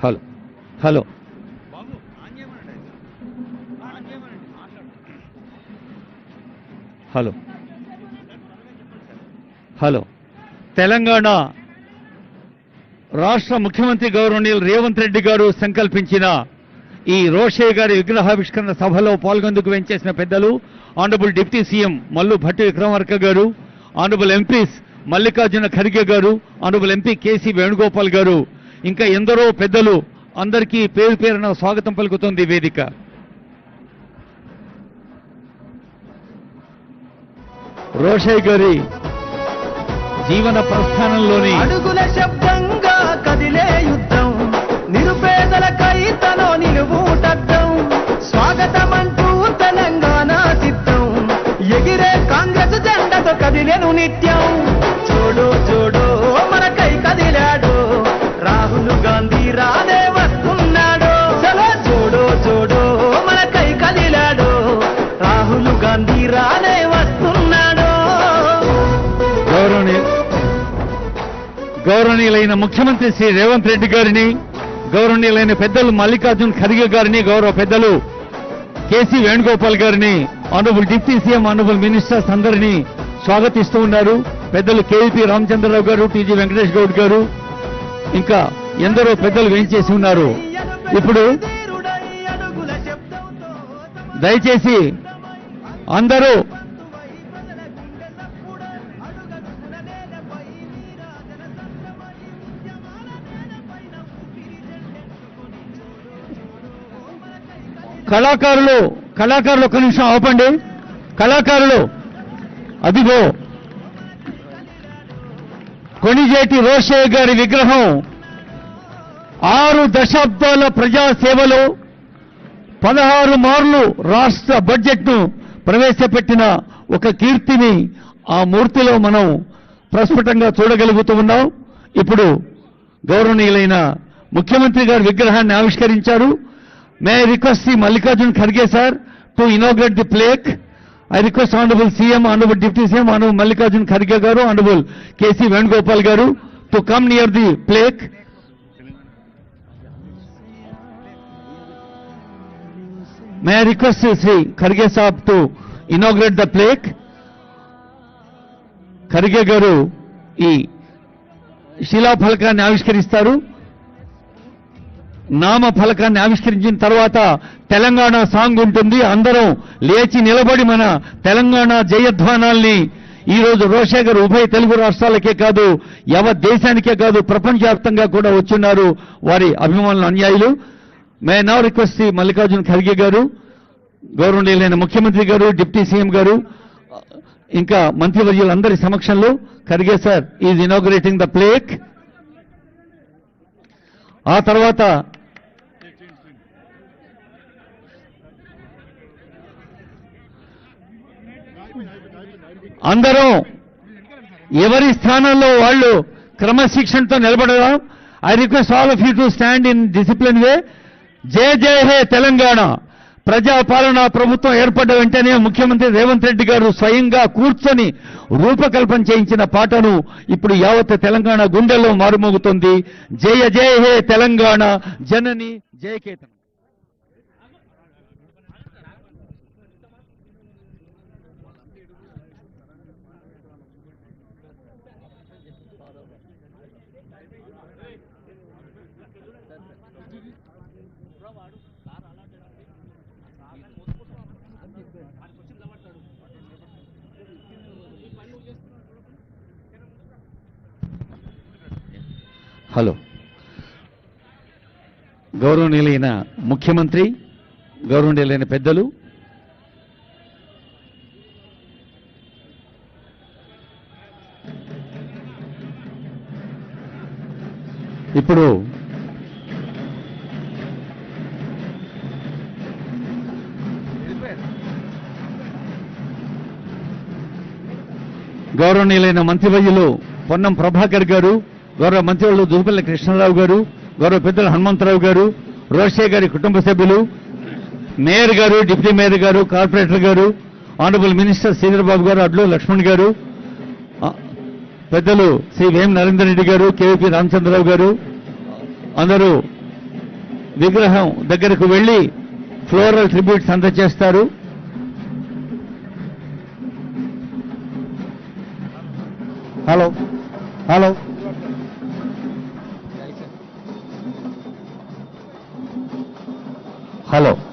Hello hello. Hello. Hello. Telangana రాష్ట్ర ముఖ్యమంత్రి గౌరవనీయులు రేవంత్ రెడ్డి గారు సంకల్పించిన ఈ రోషయ్య గారి విగ్రహావిష్కరణ సభలో పాల్గొందుకు వెంచేసిన పెద్దలు honourable deputy CM Mallu Bhatti Vikramarka గారు ఆనరబుల్ ఎంపీస్ మల్లికార్జున ఖర్గే గారు ఆనరబుల్ ఎంపీ కేసీ వేణుగోపాల్ గారు ఇంకా ఎందరో పెద్దలు అందరికీ పేరు పేరున స్వాగతం పలుకుతోంది వేదిక. రోషయ్ గారి జీవన ప్రస్థానంలోని అడుగుల శబ్దంగా కదిలే యుద్ధం. గౌరవనీయులైన ముఖ్యమంత్రి శ్రీ రేవంత్ రెడ్డి గారిని గౌరవనీయులైన పెద్దలు మల్లికార్జున్ ఖర్గే గారిని గౌరవ పెద్దలు కేసీ వేణుగోపాల్ గారిని honourable deputy CM honourable ministers అందరినీ స్వాగతిస్తూ ఉన్నారు. పెద్దలు కేవీపీ రామచంద్రరావు గారు టీజీ వెంకటేష్ గౌడ్ గారు ఇంకా ఎందరో పెద్దలు వేయించేసి ఉన్నారు. ఇప్పుడు దయచేసి అందరూ కళాకారులు కళాకారులు ఒక నిమిషం ఆపండి. కళాకారులు అదిగో. కొణిజేటి రోషయ్య గారి విగ్రహం. ఆరు దశాబ్దాల ప్రజాసేవలో పదహారు మార్లు రాష్ట్ర బడ్జెట్ను ప్రవేశపెట్టిన ఒక కీర్తిని ఆ మూర్తిలో మనం ప్రస్ఫుటంగా చూడగలుగుతూ ఉన్నాం. ఇప్పుడు గౌరవనీయులైన ముఖ్యమంత్రి గారి విగ్రహాన్ని ఆవిష్కరించారు. May I request C Mallikarjun Kharge sir to inaugurate the plaque I request honourable CM honourable deputy CM honourable Mallikarjun Kharge గారు ఆనరబుల్ కేసీ వేణుగోపాల్ గారు to come near the plaque may I request Shri Kharge Saab to inaugurate the plaque Kharge గారు ఈ శిలాఫలకాన్ని ఆవిష్కరిస్తారు నామ ఫలకాన్ని ఆవిష్కరించిన తర్వాత Telangana song ఉంటుంది. అందరం లేచి నిలబడి మన తెలంగాణ జయధ్వానాల్ని ఈరోజు రోజు ఉభయ తెలుగు రాష్ట్రాలకే కాదు యావత్ దేశానికే కాదు ప్రపంచవ్యాప్తంగా కూడా వచ్చున్నారు వారి అభిమానులు అన్యాయులు. మే నా రిక్వెస్ట్ శ్రీ మల్లికార్జున ఖర్గే గారు గౌరవనీయులైన ముఖ్యమంత్రి గారు డిప్యూటీ సీఎం గారు ఇంకా మంత్రివర్యులందరి సమక్షంలో Kharge sir is inaugurating the plaque ఆ తర్వాత అందరూ ఎవరి స్థానంలో వాళ్ళు క్రమశిక్షణతో నిలబడడం I request all of you to stand in discipline way Jaya Jaya He Telangana. ప్రజాపాలన ప్రభుత్వం ఏర్పడ్డ వెంటనే ముఖ్యమంత్రి రేవంత్ రెడ్డి గారు స్వయంగా కూర్చొని రూపకల్పన చేయించిన పాటను ఇప్పుడు యావత్ తెలంగాణ గుండెల్లో మారుమోగుతుంది. జయ జయ హే తెలంగాణ. జనని జయకేతనం హలో. గౌరవనీయులైన ముఖ్యమంత్రి గౌరవనీయులైన పెద్దలు ఇప్పుడు గౌరవనీయులైన మంత్రివర్యులు పొన్నం ప్రభాకర్ గారు గౌరవ మంత్రివర్యులు దువ్వపల్లి కృష్ణారావు గారు గౌరవ పెద్దలు హనుమంతరావు గారు రోషే గారి కుటుంబ సభ్యులు మేయర్ గారు డిప్యూటీ మేయర్ గారు కార్పొరేటర్ గారు ఆనరబుల్ మినిస్టర్ శ్రీధరబాబు గారు అడ్లు లక్ష్మణ్ గారు పెద్దలు శ్రీ వేం నరేందర్ రెడ్డి గారు కేవీపీ రామచంద్రరావు గారు అందరూ విగ్రహం దగ్గరకు వెళ్ళి ఫ్లోరల్ ట్రిబ్యూట్స్ అందజేస్తారు. హలో